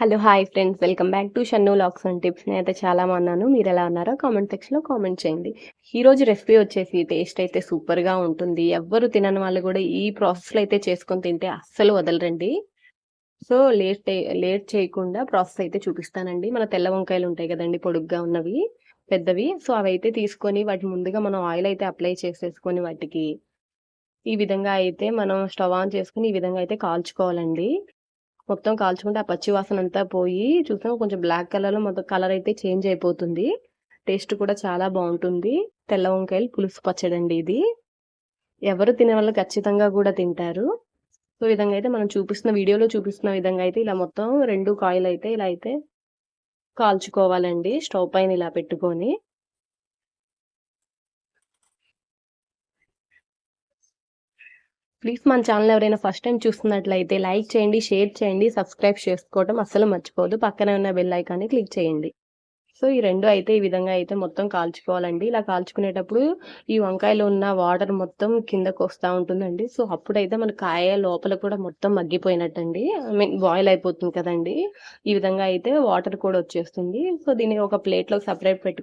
Hello hi friends welcome back to Shannu locks and tips నేనైతే చాలా బాగున్నాను. మీరు ఎలా ఉన్నారో కామెంట్ సెక్షన్లో కామెంట్ చేయండి. ఈరోజు రెసిపీ వచ్చేసి టేస్ట్ అయితే సూపర్గా ఉంటుంది. ఎవ్వరు తినని వాళ్ళు కూడా ఈ ప్రాసెస్లో అయితే చేసుకొని తింటే అస్సలు వదలరండి. సో లేట్ లేట్ చేయకుండా ప్రాసెస్ అయితే చూపిస్తానండి. మన తెల్ల వంకాయలు ఉంటాయి కదండి పొడుగ్గా ఉన్నవి పెద్దవి. సో అవి అయితే తీసుకొని వాటి ముందుగా మనం ఆయిల్ అయితే అప్లై చేసేసుకొని వాటికి ఈ విధంగా అయితే మనం స్టవ్ ఆన్ చేసుకుని ఈ విధంగా అయితే కాల్చుకోవాలండి. మొత్తం కాల్చుకుంటే ఆ పచ్చి వాసన అంతా పోయి చూసాం కొంచెం బ్లాక్ కలర్లో మొత్తం కలర్ అయితే చేంజ్ అయిపోతుంది. టేస్ట్ కూడా చాలా బాగుంటుంది. తెల్ల వంకాయలు పులుసు పచ్చడండి ఇది. ఎవరు తినే వాళ్ళు ఖచ్చితంగా కూడా తింటారు. సో విధంగా అయితే మనం చూపిస్తున్న వీడియోలో చూపిస్తున్న విధంగా అయితే ఇలా మొత్తం రెండు కాయలు అయితే ఇలా అయితే కాల్చుకోవాలండి. స్టవ్ పైన ఇలా పెట్టుకొని. ప్లీజ్ మన ఛానల్ ఎవరైనా ఫస్ట్ టైం చూస్తున్నట్లయితే లైక్ చేయండి షేర్ చేయండి సబ్స్క్రైబ్ చేసుకోవడం అస్సలు మర్చిపోదు పక్కనే ఉన్న బెల్ ఐకాన్ని క్లిక్ చేయండి. సో ఈ రెండు అయితే ఈ విధంగా అయితే మొత్తం కాల్చుకోవాలండి. ఇలా కాల్చుకునేటప్పుడు ఈ వంకాయలో ఉన్న వాటర్ మొత్తం కిందకు వస్తూ ఉంటుందండి. సో అప్పుడైతే మన కాయ లోపల కూడా మొత్తం మగ్గిపోయినట్టండి. ఐ మీన్ బాయిల్ అయిపోతుంది కదండి. ఈ విధంగా అయితే వాటర్ కూడా వచ్చేస్తుంది. సో దీన్ని ఒక ప్లేట్లో సపరేట్ పెట్టు